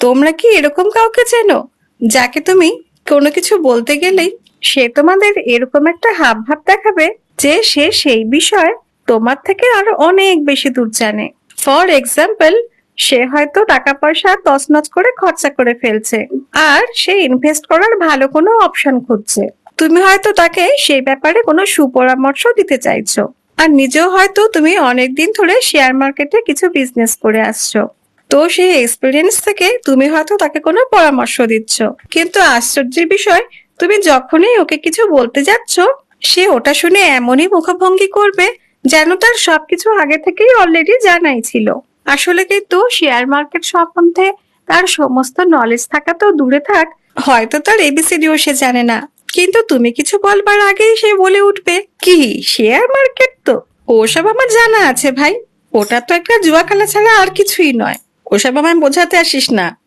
তোমরা কি এরকম কাউকে চেনো? যাকে তুমি কোনো কিছু বলতে গেলেই সে তোমাদের এরকম একটা হাব ভাব দেখাবে যে সে সেই বিষয়ে তোমার থেকে আরও অনেক বেশি দূর জানে। ফর এক্সাম্পল সে হয়তো টাকা পয়সা তছনছ করে খরচা করে ফেলছে আর সে ইনভেস্ট করার ভালো কোনো অপশন খুঁজছে। তুমি হয়তো তাকে সেই ব্যাপারে কোনো সুপরামর্শ দিতে চাইছো। আর নিজেও হয়তো তুমি অনেক দিন ধরে শেয়ার মার্কেটে কিছু বিজনেস করে আসছো। তো সেই এক্সপিরিয়েন্স থেকে তুমি হয়তো তাকে কোনো পরামর্শ দিচ্ছ। কিন্তু আশ্চর্যের বিষয়, তুমি যখনই ওকে কিছু বলতে যাচ্ছ, সে ওটা শুনে এমনই মুখভঙ্গি করবে যেন তার সবকিছু আগে থেকেই অলরেডি জানাই ছিল। আসলে কিন্তু শেয়ার মার্কেট সম্বন্ধে তার সমস্ত নলেজ থাকা তো দূরে থাক, হয়তো তার এবিসিডিও সে জানে না। কিন্তু তুমি কিছু বলবার আগেই সে বলে উঠবে, কি শেয়ার মার্কেট তো? ওসব আমার জানা আছে ভাই। ওটা তো একটা জুয়া খেলা ছাড়া আর কিছুই নয়। ওসব আমায় বোঝাতে আসিস না।